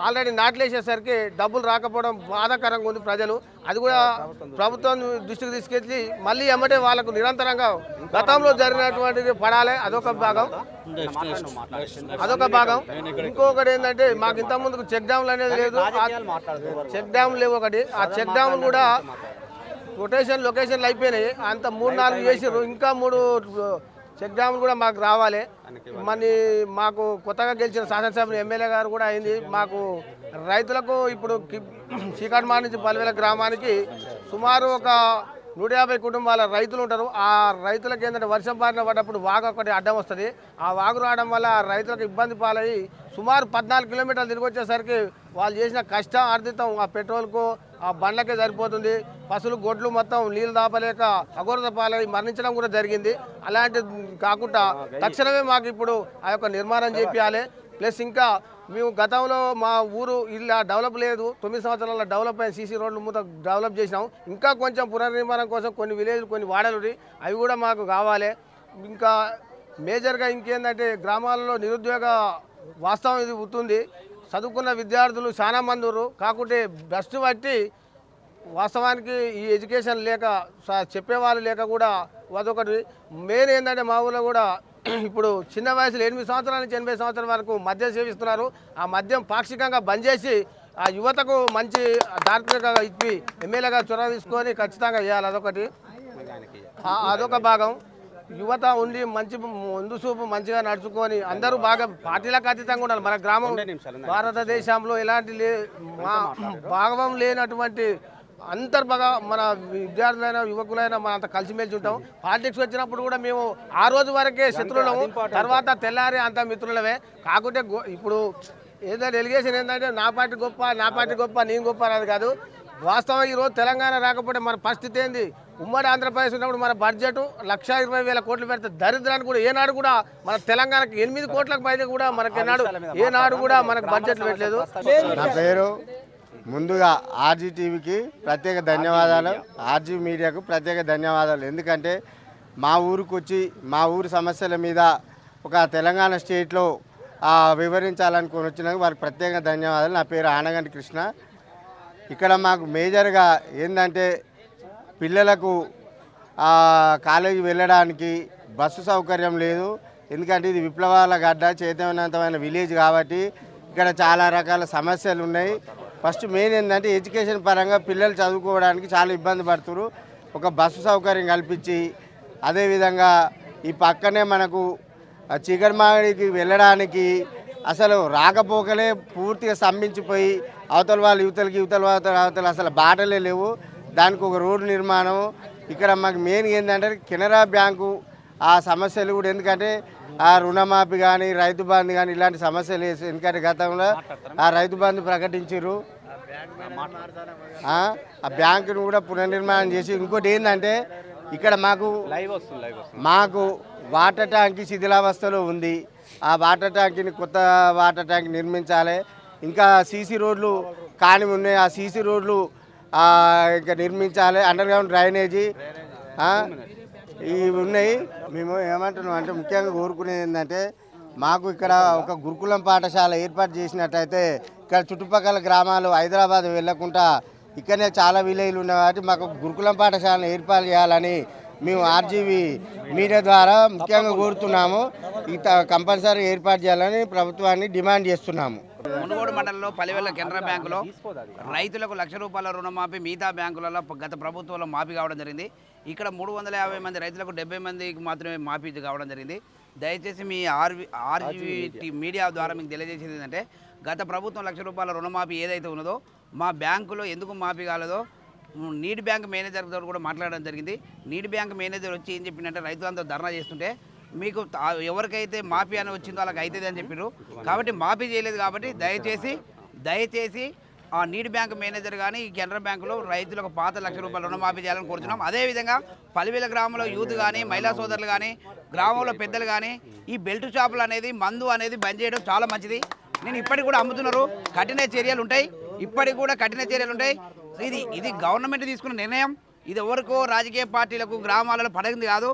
ఆల్రెడీ నాట్లేసేసరికి డబ్బులు రాకపోవడం బాధాకరంగా ఉంది ప్రజలు. అది కూడా ప్రభుత్వం దృష్టికి తీసుకెళ్ళి మళ్ళీ ఎమ్మటే వాళ్ళకు నిరంతరంగా గతంలో జరిగినటువంటిది పడాలి. అదొక భాగం. అదొక భాగం. ఇంకొకటి ఏంటంటే మాకు ఇంత ముందుకు చెక్ డ్యామ్లు అనేది లేదు. చెక్ డ్యామ్ లేవు ఒకటి. ఆ చెక్ డ్యామ్ కూడా రొటేషన్ లొకేషన్లు అయిపోయినాయి. అంత మూడు నాలుగు చేసారు ఇంకా మూడు చెక్ డ్యామ్లు కూడా మాకు రావాలి. మరి మాకు కొత్తగా గెలిచిన శాసనసభ ఎమ్మెల్యే గారు కూడా అయింది. మాకు రైతులకు ఇప్పుడు చీకటిమా నుంచి పలువేల గ్రామానికి సుమారు ఒక నూట యాభై కుటుంబాల రైతులు ఉంటారు. ఆ రైతులకు ఏంటంటే వర్షం బారిన పడ్డప్పుడు వాగు ఒకటి అడ్డం వస్తుంది. ఆ వాగు రావడం వల్ల రైతులకు ఇబ్బంది పాలయ్యి సుమారు పద్నాలుగు కిలోమీటర్లు తిరిగి వచ్చేసరికి వాళ్ళు చేసిన కష్టం ఆర్జితం ఆ పెట్రోల్కు ఆ బండ్లకే సరిపోతుంది. పశువులు గొడ్లు మొత్తం నీళ్ళు దాపలేక అఘోరత పాలై మరణించడం కూడా జరిగింది. అలాంటి కాకుండా తక్షణమే మాకు ఇప్పుడు ఆ యొక్క నిర్మాణం చేపించాలి ప్లస్ ఇంకా మేము గతంలో మా ఊరు ఇలా డెవలప్ లేదు. తొమ్మిది సంవత్సరాల డెవలప్ అయిన సీసీ రోడ్లు మొత్తం డెవలప్ చేసినాం. ఇంకా కొంచెం పునర్నిర్మాణం కోసం కొన్ని విలేజ్ కొన్ని వాడలు. అవి కూడా మాకు కావాలి. ఇంకా మేజర్గా ఇంకేందంటే గ్రామాలలో నిరుద్యోగ వాస్తవం ఇది ఉంటుంది చదువుకున్న విద్యార్థులు చాలా మంది ఉన్నారు. కాకుంటే బెస్ట్ బట్టి వాస్తవానికి ఈ ఎడ్యుకేషన్ లేక చెప్పేవాళ్ళు లేక కూడా అదొకటి. మెయిన్ ఏంటంటే మా ఊళ్ళో కూడా ఇప్పుడు చిన్న వయసులో ఎనిమిది సంవత్సరాల నుంచి ఎనభై సంవత్సరాల వరకు మద్యం సేవిస్తున్నారు. ఆ మద్యం పాక్షికంగా బంద్ చేసి ఆ యువతకు మంచి దార్శనికంగా ఇప్పి ఎమ్మెల్యేగా చొరవ తీసుకొని ఖచ్చితంగా చేయాలి. అదొకటి. అదొక భాగం. యువత ఉండి మంచి ముందు చూపు మంచిగా నడుచుకొని అందరూ బాగా పార్టీలకు అతీతంగా ఉండాలి. మన గ్రామం భారతదేశంలో ఎలాంటి లే మా భాగం లేనటువంటి అంతర్భాగ మన విద్యార్థులైన యువకులైన మన అంత కలిసిమెలిసి ఉంటాం. పాలిటిక్స్ వచ్చినప్పుడు కూడా మేము ఆ రోజు వరకే శత్రువులము తర్వాత తెల్లారి అంత మిత్రులమే. కాకుంటే ఇప్పుడు ఏదైనా ఎలిగేషన్ ఏంటంటే నా పార్టీ గొప్ప నా పార్టీ గొప్ప నేను గొప్ప అనేది కాదు. వాస్తవం ఈరోజు తెలంగాణ రాకపోతే మన పరిస్థితి ఏంది? ఉమ్మడి ఆంధ్రప్రదేశ్ ఉన్నప్పుడు మన బడ్జెట్ లక్ష ఇరవై వేల కోట్లు పెడితే దరిద్రానికి కూడా ఏనాడు కూడా మన తెలంగాణకి ఎనిమిది కోట్లకు పైన కూడా మనకి ఏనాడు ఏనాడు కూడా మనకు బడ్జెట్ పెట్టలేదు. నా పేరు ముందుగా ఆర్జీ టీవీకి ప్రత్యేక ధన్యవాదాలు. ఆర్జీ మీడియాకు ప్రత్యేక ధన్యవాదాలు. ఎందుకంటే మా ఊరికి వచ్చి మా ఊరి సమస్యల మీద ఒక తెలంగాణ స్టేట్లో వివరించాలనుకుని వచ్చినందుకు వారికి ప్రత్యేక ధన్యవాదాలు. నా పేరు ఆనగంటి కృష్ణ. ఇక్కడ మాకు మేజర్గా ఏంటంటే పిల్లలకు కాలేజీ వెళ్ళడానికి బస్సు సౌకర్యం లేదు. ఎందుకంటే ఇది విప్లవాల గడ్డ చైతన్యవంతమైన విలేజ్ కాబట్టి ఇక్కడ చాలా రకాల సమస్యలు ఉన్నాయి. ఫస్ట్ మెయిన్ ఏంటంటే ఎడ్యుకేషన్ పరంగా పిల్లలు చదువుకోవడానికి చాలా ఇబ్బంది పడుతున్నారు ఒక బస్సు సౌకర్యం కల్పించి అదేవిధంగా ఈ పక్కనే మనకు ఆ వెళ్ళడానికి అసలు రాకపోకలే పూర్తిగా స్తంభించిపోయి అవతల వాళ్ళు యువతలకి యువతల అవతల అవతల అసలు బాటలే లేవు. దానికి ఒక రోడ్డు నిర్మాణం. ఇక్కడ మాకు మెయిన్ ఏంటంటే కెనరా బ్యాంకు ఆ సమస్యలు కూడా ఎందుకంటే ఆ రుణమాఫీ కానీ రైతు బంధు కానీ ఇలాంటి సమస్యలు వేసి ఎందుకంటే గతంలో ఆ రైతు బంధు ప్రకటించారు ఆ బ్యాంకును కూడా పునర్నిర్మాణం చేసి ఇంకోటి ఏంటంటే ఇక్కడ మాకు మాకు వాటర్ ట్యాంక్ శిథిలావస్థలో ఉంది. ఆ వాటర్ ట్యాంక్ని కొత్త వాటర్ ట్యాంక్ నిర్మించాలి. ఇంకా సీసీ రోడ్లు కాని ఉన్నాయి. ఆ సీసీ రోడ్లు ఇంకా నిర్మించాలి. అండర్ గ్రౌండ్ డ్రైనేజీ ఇవి ఉన్నాయి. మేము ఏమంటున్నాం అంటే ముఖ్యంగా కోరుకునేది ఏంటంటే మాకు ఇక్కడ ఒక గురుకులం పాఠశాల ఏర్పాటు చేసినట్టయితే ఇక్కడ చుట్టుపక్కల గ్రామాలు హైదరాబాద్ వెళ్ళకుండా ఇక్కడనే చాలా విలేజ్లు ఉన్నాయి. కాబట్టి మాకు గురుకులం పాఠశాలను ఏర్పాటు చేయాలని మేము ఆర్జీవి మీడియా ద్వారా ముఖ్యంగా కోరుతున్నాము. ఇత కంపల్సరీ ఏర్పాటు చేయాలని ప్రభుత్వాన్ని డిమాండ్ చేస్తున్నాము. మునుగోడు మండలంలో పలివెల్ల కెనరా బ్యాంకులో రైతులకు లక్ష రూపాయల రుణమాఫీ మిగతా బ్యాంకులలో గత ప్రభుత్వంలో మాఫీ కావడం జరిగింది. ఇక్కడ మూడు వందల యాభై మంది రైతులకు డెబ్బై మందికి మాత్రమే మాఫీ కావడం జరిగింది. దయచేసి మీ ఆర్వి ఆర్జీవీ మీడియా. ద్వారా మీకు తెలియజేసేది ఏంటంటే గత ప్రభుత్వం లక్ష రూపాయల రుణమాఫీ ఏదైతే ఉన్నదో మా బ్యాంకులో ఎందుకు మాఫీ కాలేదో నీటి బ్యాంక్ మేనేజర్ కూడా మాట్లాడడం జరిగింది. నీటి బ్యాంక్ మేనేజర్ వచ్చి ఏం చెప్పిందంటే రైతులంతా ధర్నా చేస్తుంటే మీకు ఎవరికైతే మాఫీ అని వచ్చిందో వాళ్ళకి అవుతుంది అని చెప్పారు కాబట్టి మాఫీ చేయలేదు కాబట్టి దయచేసి దయచేసి ఆ నీటి బ్యాంక్ మేనేజర్ కానీ ఈ కెనరా బ్యాంకులో రైతులకు పాత లక్ష రూపాయల రుణమాఫీ చేయాలని కోరుతున్నాం అదేవిధంగా పలివేల గ్రామంలో యూత్ కానీ మహిళా సోదరులు కానీ గ్రామంలో పెద్దలు కానీ ఈ బెల్ట్ షాపులు అనేది మందు అనేది బంద్ చేయడం చాలా మంచిది. నేను ఇప్పటికి కూడా అమ్ముతున్నారు. కఠిన చర్యలు ఉంటాయి. ఇప్పటికి కూడా కఠిన చర్యలు ఉంటాయి. ఇది ఇది గవర్నమెంట్ తీసుకున్న నిర్ణయం. ఇది ఎవరికో రాజకీయ పార్టీలకు గ్రామాలలో పడగింది కాదు.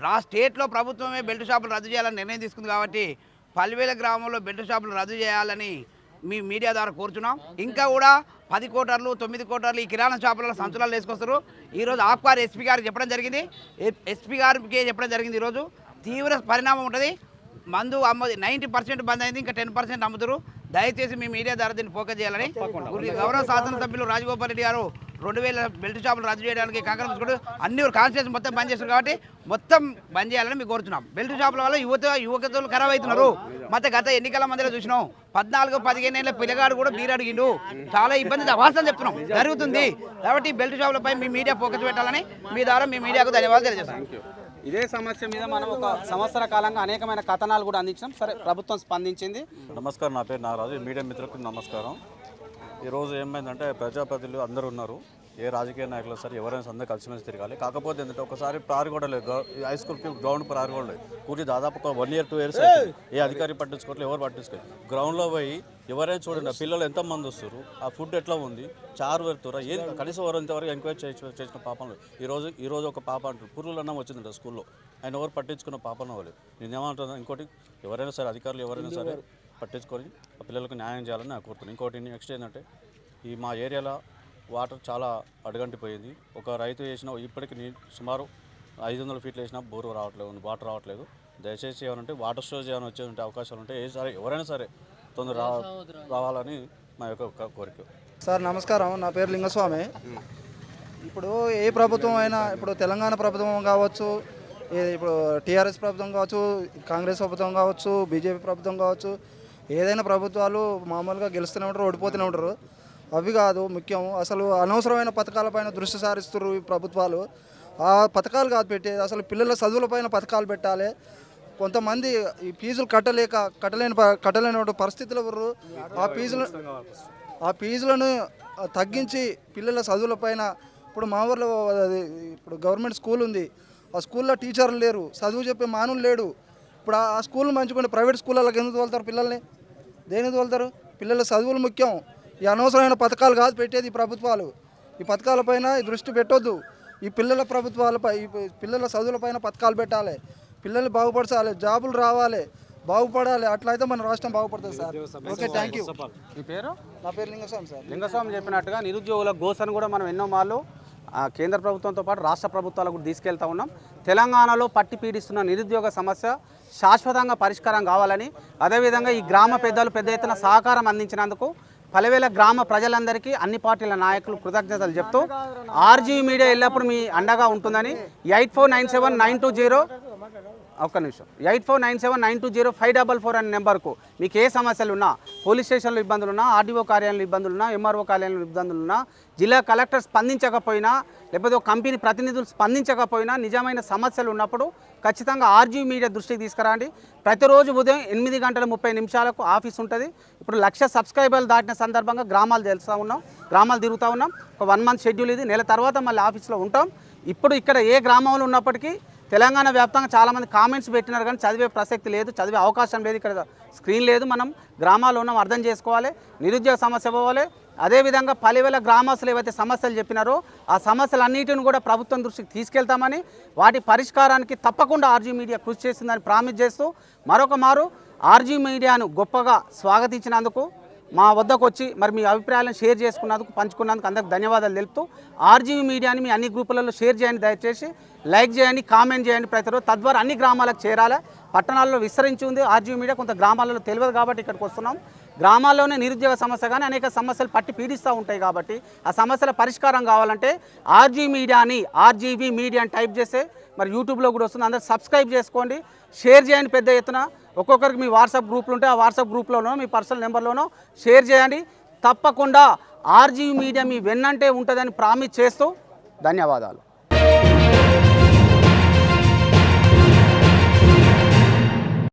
రా స్టేట్లో ప్రభుత్వమే బెల్ట్ షాపులు రద్దు చేయాలని నిర్ణయం తీసుకుంది కాబట్టి పల్వేల గ్రామంలో బెల్ట్ షాపులు రద్దు చేయాలని మీ మీడియా ద్వారా కోరుచున్నాం. ఇంకా కూడా పది కోటర్లు తొమ్మిది కోటర్లు ఈ కిరాణా షాపులలో సంచులాలు వేసుకొస్తారు. ఈరోజు ఆక్వార్ ఎస్పీ గారికి చెప్పడం జరిగింది. ఎస్పీ గారికి చెప్పడం జరిగింది ఈరోజు. తీవ్ర పరిణామం ఉంటుంది. మందు అమ్మ నైంటీ పర్సెంట్ బంద్ అయింది ఇంకా టెన్ పర్సెంట్ అమ్ముతారు. దయచేసి మీ మీడియా ద్వారా దీన్ని ఫోకస్ చేయాలని గురి- గౌరవ శాసనసభ్యులు రాజగోపాల్ రెడ్డి గారు రెండు వేల బెల్ట్ షాపులు రద్దు చేయడానికి కాంగ్రెస్ కూడా అన్ని కాన్స్టిట్యూషన్ మొత్తం బంద్ చేస్తున్నారు కాబట్టి మొత్తం బంద్ చేయాలని మీకు కోరుతున్నాం. బెల్ట్ షాపుల వల్ల యువత యువకతలు ఖరాబ్ అవుతున్నారు. మొత్తం గత ఎన్నికల మందిలో చూసినాం. పద్నాలుగు పదిహేను ఏళ్ళ పిల్లగాడు కూడా బీరడిగిండు చాలా ఇబ్బంది వాస్తవం చెప్తున్నాం. జరుగుతుంది. కాబట్టి బెల్ట్ షాపులపై మీ మీడియా ఫోకస్ పెట్టాలని మీ ద్వారా మీ మీడియాకు ధన్యవాదాలు తెలియజేస్తాం ఇదే సమస్య మీద మనం ఒక సంవత్సర కాలంగా అనేకమైన కథనాలు కూడా అందించాం సరే ప్రభుత్వం స్పందించింది. నమస్కారం. నా పేరు నాగరాజు. మీడియా మిత్రులకు నమస్కారం. ఈరోజు ఏమైందంటే ప్రజాప్రతినిధులు అందరూ ఉన్నారు. ఏ రాజకీయ నాయకులు సరే ఎవరైనా అందరూ కలిసిమెలిసి తిరగాలి. కాకపోతే ఏంటంటే ఒకసారి ప్రార్ కూడా లేదు. హై స్కూల్కి గ్రౌండ్ ప్రార్ కూడా లేదు. కూర్చి దాదాపు ఒక వన్ ఇయర్ టూ ఇయర్స్ ఏ అధికారి పట్టించుకోవట్లేదు ఎవరు పట్టించుకోలేదు. గ్రౌండ్లో పోయి ఎవరైనా చూడండి పిల్లలు ఎంతమంది వస్తారు ఆ ఫుడ్ ఎట్లా ఉంది చారు పెడుతురా ఏది కనీసం ఎవరు ఇంతవరకు ఎంక్వైరీ చేసి చేసిన పాపం లేదు. ఈరోజు ఈరోజు ఒక పాప అంటారు పురుగులు అన్నం వచ్చిందంట స్కూల్లో. ఆయన ఎవరు పట్టించుకున్న పాపం అవ్వలేదు. నేను ఏమంటున్నా ఇంకోటి ఎవరైనా సరే అధికారులు ఎవరైనా సరే పట్టించుకొని ఆ పిల్లలకు న్యాయం చేయాలని నాకు కోరుతున్నాను. ఇంకోటి నెక్స్ట్ ఏంటంటే ఈ మా ఏరియాలో వాటర్ చాలా అడగంటిపోయింది. ఒక రైతు వేసిన ఇప్పటికి నీ సుమారు ఐదు వందల ఫీట్లు వేసినా బోరు రావట్లేదు వాటర్ రావట్లేదు. దయచేసి ఏమంటే వాటర్ స్టోరేజ్ ఏమైనా వచ్చే ఉంటే అవకాశాలు ఉంటే ఏ సరే ఎవరైనా సరే తొందర రా రావాలని మా యొక్క కోరిక. సార్ నమస్కారం. నా పేరు లింగస్వామి. ఇప్పుడు ఏ ప్రభుత్వం అయినా ఇప్పుడు తెలంగాణ ప్రభుత్వం కావచ్చు ఇప్పుడు టీఆర్ఎస్ ప్రభుత్వం కావచ్చు కాంగ్రెస్ ప్రభుత్వం కావచ్చు బీజేపీ ప్రభుత్వం కావచ్చు ఏదైనా ప్రభుత్వాలు మామూలుగా గెలుస్తూనే ఉంటారు ఓడిపోతూనే ఉంటారు. అవి కాదు ముఖ్యం. అసలు అనవసరమైన పథకాలపైన దృష్టి సారిస్తున్నారు ఈ ప్రభుత్వాలు. ఆ పథకాలు కాదు పెట్టేది. అసలు పిల్లల చదువులపైన పథకాలు పెట్టాలి. కొంతమంది ఈ ఫీజులు కట్టలేక కట్టలేని కట్టలేని పరిస్థితులు ఎవరు ఆ ఫీజులు ఆ ఫీజులను తగ్గించి పిల్లల చదువులపైన ఇప్పుడు మా ఊర్లో అది ఇప్పుడు గవర్నమెంట్ స్కూల్ ఉంది. ఆ స్కూల్లో టీచర్లు లేరు. చదువు చెప్పే మానులు లేడు. ఇప్పుడు ఆ ఆ స్కూల్ మంచుకుంటే ప్రైవేట్ స్కూళ్ళకి ఎందుకు తోలుతారు పిల్లల్ని? దేనికి తోలుతారు పిల్లల చదువులు ముఖ్యం. ఈ అనవసరమైన పథకాలు కాదు పెట్టేది ఈ ప్రభుత్వాలు. ఈ పథకాలపైన ఈ దృష్టి పెట్టొద్దు. ఈ పిల్లల ప్రభుత్వాలపై ఈ పిల్లల చదువులపైన పథకాలు పెట్టాలి. పిల్లల్ని బాగుపరచాలి జాబులు రావాలి. బాగుపడాలి. అట్లయితే మన రాష్ట్రం బాగుపడుతుంది సార్. ఓకే థ్యాంక్ యూ మీ పేరు? నా పేరు లింగస్వామి సార్. లింగస్వామి చెప్పినట్టుగా నిరుద్యోగుల గోసను కూడా మనం ఎన్నో మార్లు కేంద్ర ప్రభుత్వంతో పాటు రాష్ట్ర ప్రభుత్వాలకు కూడా తీసుకెళ్తా ఉన్నాం. తెలంగాణలో పట్టి పీడిస్తున్న నిరుద్యోగ సమస్య శాశ్వతంగా పరిష్కారం కావాలని అదేవిధంగా ఈ గ్రామ పెద్దలు పెద్ద ఎత్తున సహకారం అందించినందుకు పలవేల గ్రామ ప్రజలందరికీ అన్ని పార్టీల నాయకులు కృతజ్ఞతలు చెప్తూ ఆర్జీవీ మీడియా ఎల్లప్పుడూ మీ అండగా ఉంటుందని eight four nine seven nine two zero ఒక్క నిమిషం. Eight four nine seven nine two zero five double four అనే నెంబర్కు మీకు ఏ సమస్యలు ఉన్నా పోలీస్ స్టేషన్లో ఇబ్బందులు ఉన్నా ఆర్డీఓ కార్యాలయంలో ఇబ్బందులు ఉన్నా ఎంఆర్ఓ కార్యాలయంలో ఇబ్బందులు ఉన్నా జిల్లా కలెక్టర్ స్పందించకపోయినా లేకపోతే ఒక కంపెనీ ప్రతినిధులు స్పందించకపోయినా నిజమైన సమస్యలు ఉన్నప్పుడు ఖచ్చితంగా ఆర్జీ మీడియా దృష్టికి తీసుకురండి. ప్రతిరోజు ఉదయం ఎనిమిది గంటల ముప్పై నిమిషాలకు ఆఫీస్ ఉంటుంది. ఇప్పుడు లక్ష సబ్స్క్రైబర్లు దాటిన సందర్భంగా గ్రామాలు తెలుస్తూ ఉన్నాం గ్రామాలు తిరుగుతూ ఉన్నాం. ఒక వన్ మంత్ షెడ్యూల్ ఇది. నెల తర్వాత మళ్ళీ ఆఫీస్లో ఉంటాం. ఇప్పుడు ఇక్కడ ఏ గ్రామంలో ఉన్నప్పటికీ తెలంగాణ వ్యాప్తంగా చాలామంది కామెంట్స్ పెట్టినారు కానీ చదివే ప్రసక్తి లేదు చదివే అవకాశం లేదు. ఇక్కడ స్క్రీన్ లేదు మనం గ్రామాల్లో ఉన్నాం అర్థం చేసుకోవాలి నిరుద్యోగ సమస్య పోవాలి. అదేవిధంగా పలివేల గ్రామస్తులు ఏవైతే సమస్యలు చెప్పినారో ఆ సమస్యలన్నిటిని కూడా ప్రభుత్వం దృష్టికి తీసుకెళ్తామని వాటి పరిష్కారానికి తప్పకుండా ఆర్జీ మీడియా కృషి చేస్తుందని ప్రామిస్ చేస్తూ మరొక మారు ఆర్జీ మీడియాను గొప్పగా స్వాగతించినందుకు మా వద్దకు వచ్చి మరి మీ అభిప్రాయాలను షేర్ చేసుకున్నందుకు పంచుకున్నందుకు అందరికి ధన్యవాదాలు తెలుపుతూ ఆర్జీవీ మీడియాని మీ అన్ని గ్రూపులలో షేర్ చేయండి దయచేసి లైక్ చేయండి కామెంట్ చేయండి ప్రతిరోజు తద్వారా అన్ని గ్రామాలకు చేరాలి. పట్టణాల్లో విస్తరించి ఉంది ఆర్జీవీ మీడియా. కొంత గ్రామాలలో తెలియదు కాబట్టి ఇక్కడికి వస్తున్నాం. గ్రామాల్లోనే నిరుద్యోగ సమస్య కానీ అనేక సమస్యలు పట్టి పీడిస్తూ ఉంటాయి కాబట్టి ఆ సమస్యల పరిష్కారం కావాలంటే ఆర్జీ మీడియాని ఆర్జీవీ మీడియా అని టైప్ చేస్తే మరి యూట్యూబ్లో కూడా వస్తుంది. అందరూ సబ్స్క్రైబ్ చేసుకోండి. షేర్ చేయండి పెద్ద ఎత్తున. ఒక్కొక్కరికి మీ వాట్సాప్ గ్రూప్లు ఉంటే ఆ వాట్సాప్ గ్రూప్లోనో మీ పర్సనల్ నెంబర్లోనో షేర్ చేయండి. తప్పకుండా ఆర్జీ మీడియా మీ వెన్నంటే ఉంటుందని ప్రామిస్ చేస్తూ ధన్యవాదాలు.